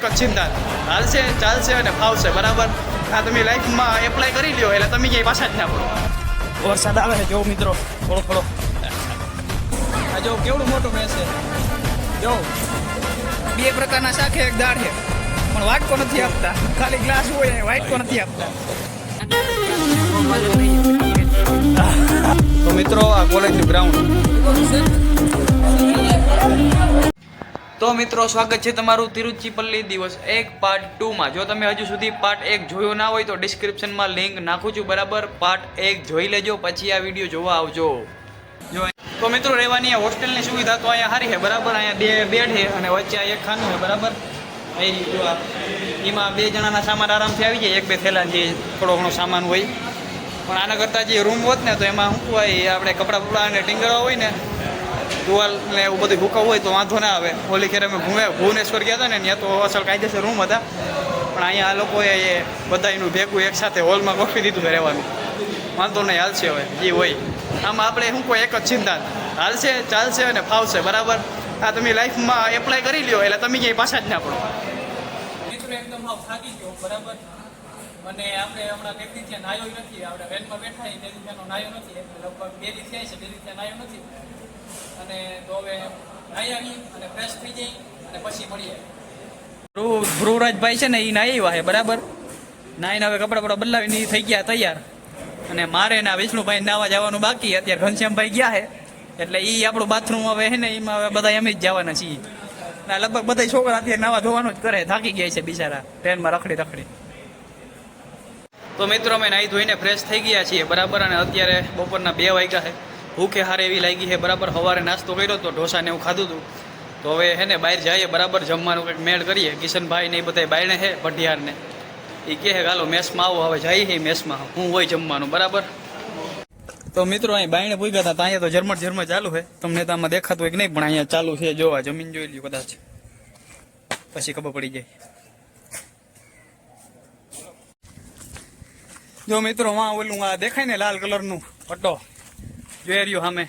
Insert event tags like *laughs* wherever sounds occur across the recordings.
એક જ સિદ્ધાંત હાલશે ચાલશે અને ફાવશે બરાબર? આ તમે લાઈફમાં એપ્લાય કરી લ્યો એટલે તમે ક્યાંય પાછા જ ના પડો. વરસાદ આવે છે જો મિત્રો. થોડો થોડો આ જો કેવડું મોટું મેં છે. જો. બે પ્રકારના શાખે એક દાળ છે. પણ વાટકો નથી આપતા. ખાલી ગ્લાસ હોય વાટકો નથી આપતા. તો મિત્રો આ કોલેજનું ગ્રાઉન્ડ તો મિત્રો, સ્વાગત છે તમારું તિરુચિપલ્લી દિવસ એક પાર્ટ ટુમાં જો તમે હજુ સુધી પાર્ટ એક જોયો ના હોય તો ડિસ્ક્રિપ્શનમાં લિંક નાખું છું. બરાબર? પાર્ટ એક જોઈ લેજો, પછી આ વીડિયો જોવા આવજો. જો તો મિત્રો, રહેવાની હોસ્ટેલની સુવિધા તો અહીંયા સારી છે, બરાબર? અહીંયા બે બેડ છે અને વચ્ચે એક ખાનું છે, બરાબર? એ જો એમાં બે જણાના સામાન આરામથી આવી જાય, એક બે થેલા જે થોડો ઘણો સામાન હોય. પણ આના કરતાં જે રૂમ હોત ને, તો એમાં શું હોય આપણે કપડાં બપડા અને ટીંગળવા હોય ને ટુવાલ ને એવું બધું ભૂકવ હોય તો વાંધો ના આવે. ઓલી ખેર અમે ભૂમે ભુવનેશ્વર ગયા હતા ને, ત્યાં તો અસલ કાયદેસર રૂમ હતા. પણ અહીંયા આ લોકોએ એ બધા એનું ભેગું એકસાથે હોલમાં ગોઠવી દીધું છે રહેવાનું. વાંધો નહીં, હાલશે હવે એ હોય. આમાં આપણે શું કોઈ એક જ સિદ્ધાંત હાલશે, ચાલશે અને ફાવશે, બરાબર? આ તમે લાઈફમાં એપ્લાય કરી લ્યો, એટલે તમે ક્યાંય પાછા જ ના પડો. મિત્રો એકદમ થાકી ગયો, બરાબર? અને આપણે હમણાં બે દી નાયો નથી, આપણે વેનમાં બેઠા બે દી નાયો નથી લગભગ બે દી છે, બે દિવસે નાયો નથી. અને તો હવે નાહી આવી અને ફ્રેશ થઈ જઈ અને પછી મળીએ. ધ્રુવરાજભાઈ છે ને એ નાહી આવ્યા છે બરાબર? નાહીને હવે કપડાં બપડા બદલાવીને થઈ ગયા તૈયાર. અને મારે ના વિષ્ણુભાઈ નાવા જવાનું બાકી, અત્યારે ઘનશ્યામભાઈ ગયા છે એટલે એ આપણું બાથરૂમ હવે છે ને, એમાં હવે બધા એમ જ જવાના છીએ. લગભગ બધા છોકરા અત્યારે નાવા ધોવાનું જ કરે, થાકી ગયા છે બિચારા, ટ્રેનમાં રખડી રખડી. તો મિત્રો અમે નાહી ધોઈને ફ્રેશ થઈ ગયા છીએ, બરાબર? અને અત્યારે બપોરના બે વાગ્યા છે ભૂખે હારે એવી લાગી છે, બરાબર સવારે નાસ્તો કર્યો તો ઢોસા ને એવું ખાધું હતું તો હવે હે ને બહાર જઈએ, બરાબર જમવાનું કંઈક મેળ કરીએ. કિશનભાઈ ને એ બધા બાયણે છે ભટિયારને એ કહે છે ગાલો મેસમાં આવો, હવે જઈએ છે મેસમાં. હું હોય જમવાનું. બરાબર? તો મિત્રો, અહીં બાયણે પૂગ્યા હતા અહીંયા તો ઝરમર ઝરમર ચાલુ છે. તમને તો આમાં દેખાતું હોય કે નહીં, પણ અહીંયા ચાલુ છે, જોવા, જમીન જોઈ લ્યો કદાચ. પછી ખબર પડી જાય. જો મિત્રો માં ઓલું આ દેખાય ને લાલ કલરનું પટ્ટો જોઈ સામે.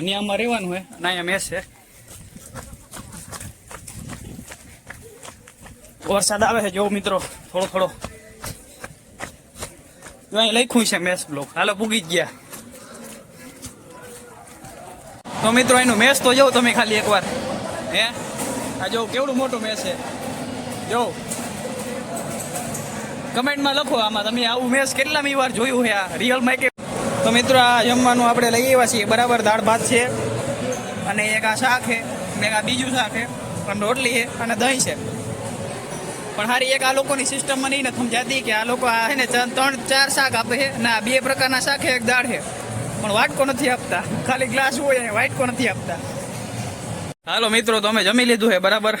નિયામાં રહેવાનું હોય, અને અહીંયા મેસ વરસાદ આવે છે જો મિત્રો, થોડો થોડો. અહીં લખ્યું છે મેસ બ્લોક. હાલો, પૂગી જ ગયા. તો મિત્રો, એનું મેસ તો જોઉં તમે ખાલી એકવાર. હે? આ જો કેવડું મોટું મેસ છે. જો કમેન્ટમાં લખો આમાં, તમે આવું મેસ કેટલામી વાર જોયું છે આ? રિયલમાં કે તો મિત્રો, આ જમવાનું આપણે લઈ આવ્યા છીએ. બરાબર, દાળ, ભાત છે. અને એક આ શાક છે એક આ બીજું શાક છે. અને રોટલી છે અને દહીં છે. પણ હારી એક આ લોકોની સિસ્ટમમાં નહીં ને સમજાતી કે આ લોકો આ છે ને ત્રણ ચાર શાક આપે છે ના બે પ્રકારના શાક છે, એક દાળ છે. પણ વાટકો નથી આપતા. ખાલી ગ્લાસ હોય એ વાટકો નથી આપતા. હાલો મિત્રો, તો અમે જમી લીધું છે, બરાબર?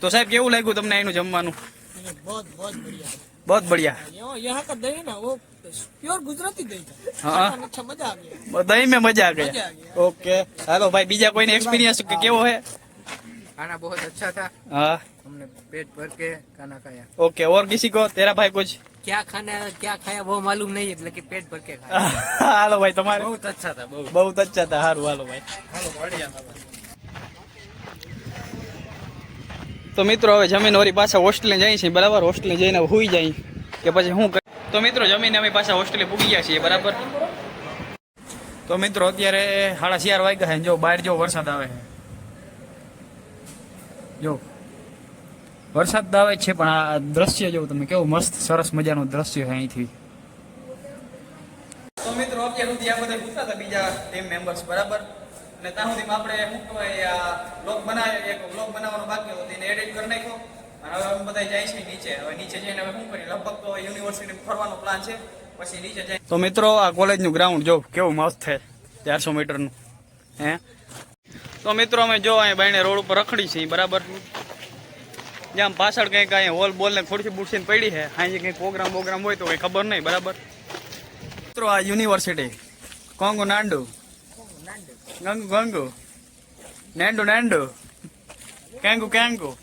તો સાહેબ, કેવું લાગ્યું તમને એનું જમવાનું? बहुत बहुत बढ़िया બહુ બઢિયા यहाँ यहाँ का दही ना वो प्योर गुजराती दही था हाँ। अच्छा मजा आ गया દહીં મેં મજા આ મજા ગયા આ ગયા. ઓકે હાલો ભાઈ બીજા કોઈને એક્સપિરિયન્સ કે કેવો है खाना बहुत अच्छा था हाँ हमने पेट भर के खाना खाया ओके और किसी को तेरा भाई कुछ क्या खाना क्या खाया वो मालूम नहीं है लेकिन पेट भर के खाया *laughs* હાલો ભાઈ તમારે बहुत अच्छा था बहुत બહુ અચ્છા હતા સારું હાલો ભાઈ તો મિત્રો, હવે જમીન વળી પાછા હોસ્ટેલે જઈએ છીએ, બરાબર? હોસ્ટેલે જઈને હોઈ જાય કે પછી શું તો મિત્રો, જમીન અમે પાછા હોસ્ટેલે પૂગી ગયા છીએ, બરાબર? તો મિત્રો, અત્યારે સાડા ચાર વાગ્યા છે. જો, બહાર જો વરસાદ આવે છે. જો, વરસાદ આવે છે, પણ આ દ્રશ્ય જો તમે કેવું મસ્ત, સરસ મજાનું દ્રશ્ય છે અહીંથી. તો મિત્રો, અત્યાર સુધી આ બધા પૂછતા હતા બીજા ટીમ મેમ્બર્સ બરાબર? અને ત્યાં સુધી આપણે શું કહેવાય, આ બ્લોગ એક બ્લોગ બનાવવાનો બાકી હતો એને એડિટ કરી નાખ્યો. અને હવે બધા જાય છે નીચે. હવે નીચે જઈને હવે શું કરીએ? લગભગ તો યુનિવર્સિટી ફરવાનો પ્લાન છે. પછી નીચે જાય. તો મિત્રો, આ કોલેજનું ગ્રાઉન્ડ જો કેવું મસ્ત છે. ચારસો મીટરનું. હે? તો મિત્રો, અમે જો અહીં બાઈને રોડ ઉપર રખડી છીએ, બરાબર? જ્યાં પાછળ કંઈક અહીંયા હોલ બોલ ને ખુરશી બુરશી ને પડી છે. અહીંયા કંઈક પ્રોગ્રામ પ્રોગ્રામ હોય તો કંઈ ખબર નહીં, બરાબર? મિત્રો, આ યુનિવર્સિટી કોંગો નાંડુ. ગંગુ ગંગુ. નેન્ડુ નેન્ડુ કેંગુ કેંગુ.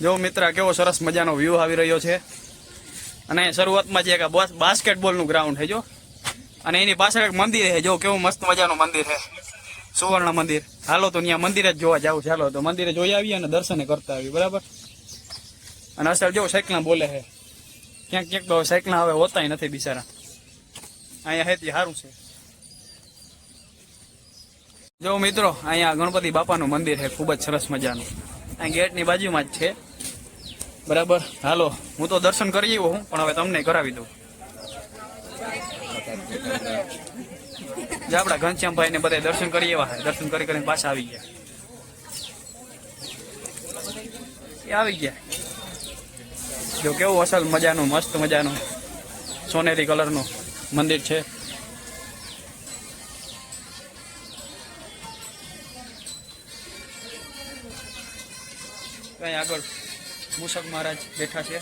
જો મિત્ર, કેવો સરસ મજાનો વ્યૂ આવી રહ્યો છે. અને શરૂઆતમાં જે બાસ્કેટબોલનું ગ્રાઉન્ડ છે, જો. અને એની પાછળ એક મંદિર છે, જો. કેવું મસ્ત મજાનું મંદિર છે. સુવર્ણ મંદિર. હાલો તો ત્યાં મંદિરે જ જોવા જાવ ચાલો તો મંદિરે જોઈ આવીએ અને દર્શને કરતા આવીએ, બરાબર? અને અસલ જો સાયકલા બોલે છે. ક્યાંક ક્યાંક સાયકલા હવે હોતાય નથી બિચારા. અહીંયા હેતી સારું છે. જો મિત્રો, અહીંયા ગણપતિ બાપાનું મંદિર છે ખૂબ જ સરસ મજાનું. અહીં ગેટની બાજુમાં જ છે. બરાબર? હાલો, હું તો દર્શન કરી આવ્યો હું, પણ હવે તમને કરાવી દઉં. આપણા ઘનશ્યામભાઈ ને બધા દર્શન કરી એવા દર્શન કરી કરીને પાછા આવી ગયા. એ આવી ગયા. જો કેવું અસલ મજાનું, મસ્ત મજાનું, સોનેરી કલરનું. મંદિર છે. કઈ આગળ મૂષક મહારાજ બેઠા છે.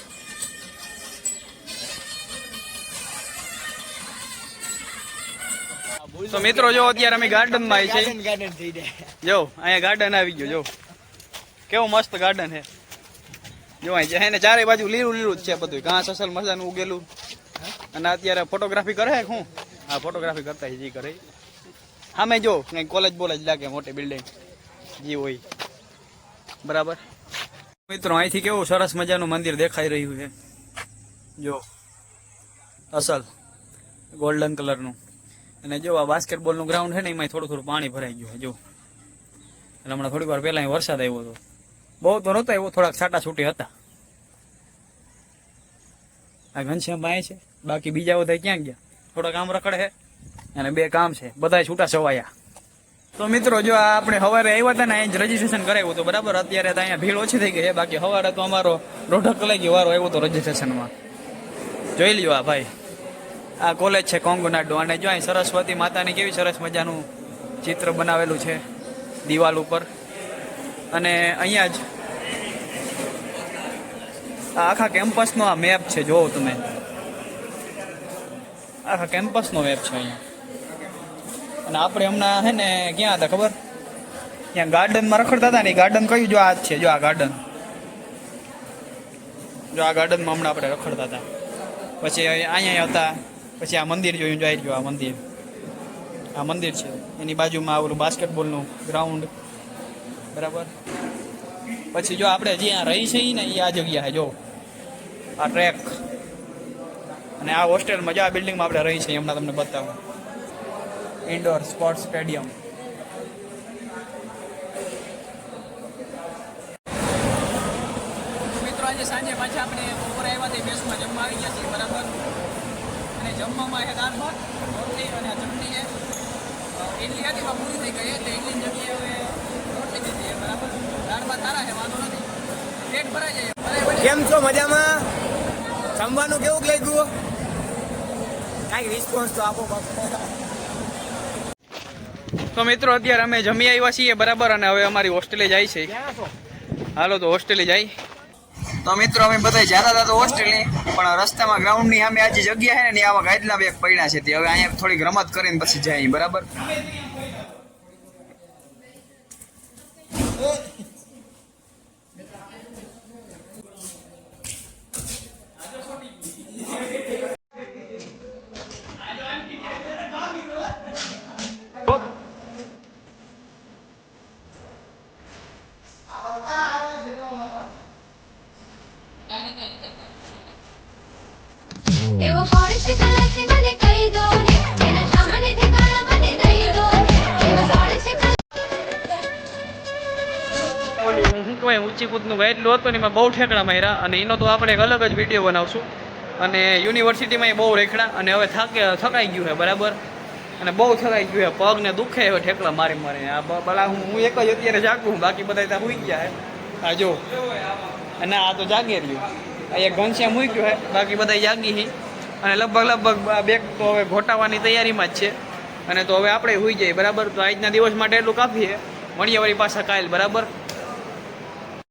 તો મિત્રો જો અત્યારે અમે ગાર્ડનમાં આવી છે ગાર્ડન થઈ જાય. જો અહીંયા ગાર્ડન આવી ગયો જો. કેવું મસ્ત ગાર્ડન છે. જો અહીં છે ને ચારે બાજુ લીલું લીલું જ છે બધું ઘાસ અસલ મજાનું ઉગેલું. અને અત્યારે ફોટોગ્રાફી કરે હું હા ફોટોગ્રાફી કરતા જી કરે સામે જો કંઈક કોલેજ બોલેજ લાગે, મોટી બિલ્ડિંગ જી હોય. બરાબર. મિત્રો, અહીંથી કેવું સરસ મજાનું મંદિર દેખાઈ રહ્યું છે. જો, અસલ ગોલ્ડન કલરનું અને જો આ બાસ્કેટબોલનું ગ્રાઉન્ડ છે ને એમાં થોડું થોડું પાણી ભરાઈ ગયું છે, જો. એટલે હમણાં થોડીક વાર પહેલાં વરસાદ આવ્યો હતો. બહુ તો નહોતો, એવો થોડાક છાટા છૂટી હતા. આ ઘનશ્યામ ભાઈ છે. બાકી બીજા બધા ક્યાં ગયા? થોડા કામ રખડે છે અને બે કામ છે. બધા છૂટા છવાયા. તો મિત્રો, જો આપણે સવારે આવ્યા હતા ને, અહીં રજીસ્ટ્રેશન કરાવ્યું હતું. બરાબર? અત્યારે તો અહીંયા ભીડ ઓછી થઈ ગઈ છે. બાકી સવારે તો અમારો દોઢક કલાક વારો આવ્યો હતો રજીસ્ટ્રેશનમાં જોઈ લ્યો આ ભાઈ. આ કોલેજ છે કોંગુનાડુ. અને જો અહીં સરસ્વતી માતાની કેવી સરસ મજાનું ચિત્ર બનાવેલું છે દિવાલ ઉપર. અને અહીંયા જ આખા કેમ્પસનો આ મેપ છે. જોવો તમે. આખા કેમ્પસનો મેપ છે અહીંયા. અને આપણે હમણાં છે ને, ક્યાં હતા ખબર? ત્યાં ગાર્ડનમાં રખડતા હતા ને, એ ગાર્ડન કયું? જો આ છે, જો આ ગાર્ડન. જો આ ગાર્ડનમાં હમણાં આપણે રખડતા હતા. પછી અહીંયા હતા, પછી આ મંદિર જોયું જાય ગયો આ મંદિર. આ મંદિર છે. એની બાજુમાં ઓલું બાસ્કેટબોલનું ગ્રાઉન્ડ બરાબર? પછી જો આપણે જ્યાં રહી છે ને એ આ જગ્યા જો. આ ટ્રેક અને આ હોસ્ટેલમાં મજા આ બિલ્ડિંગમાં આપણે રહી છીએ હમણાં તમને બતાવું. ઇન્ડોર સ્પોર્ટ્સ સ્ટેડિયમ મિત્રો આજે સાંજે પાછા આપણે બપોરે આવ્યા તે મેસમાં જમવા આવી ગયા છીએ બરાબર? અને જમવામાં છે દાળ ભાત રોટલી અને આ ચટણી છે. ઇડલી હતી પણ પૂરી થઈ ગઈ એટલે ઇડલીની જગ્યાએ હવે રોટલી દીધી છે બરાબર? દાળ ભાત સારા છે વાંધો નથી. પેટ ભરાઈ જાય કેમ છો મજામાં? જમવાનું કેવું લાગ્યું? કાંઈક રિસ્પોન્સ તો આપો તો મિત્રો અત્યારે અમે જમી આવ્યા છીએ બરાબર અને હવે અમારી હોસ્ટેલે જાય છે. હાલો તો હોસ્ટેલે જાય. તો મિત્રો અમે બધા જતા હતા તો હોસ્ટેલે પણ રસ્તામાં ગ્રાઉન્ડની સામે આજે જગ્યા છે ને આવા ગાદલા બે પડ્યા છે તે હવે અહીંયા થોડીક રમત કરીને પછી જાય બરાબર? ઓલું ઊંચી કૂદનું ગાઈડલું હતું ને એમાં બહુ ઠેકડા માર્યા અને એનો તો આપણે એક અલગ જ વીડિયો બનાવશું. અને યુનિવર્સિટીમાં એ બહુ રેખડા અને હવે થાકે થકાઈ ગયું છે બરાબર? અને બહુ થકાઈ ગયું છે પગને દુખે હવે ઠેકડા મારી મારી. આ બ- ભલા હું હું એક જ અત્યારે જાગું બાકી બધા ત્યાં સુઈ ગયા આ જો. અને આ તો જાગે રહ્યું. આ એક ઘનશ્યામ ગયું છે બાકી બધા જાગી હી. અને લગભગ લગભગ બેગ તો હવે ઘોટાવાની તૈયારીમાં જ છે. અને તો હવે આપણે સુઈ જઈએ, બરાબર? તો આજના દિવસ માટે એટલું કાપીએ. મળીએ વળી પાછા કાલ, બરાબર?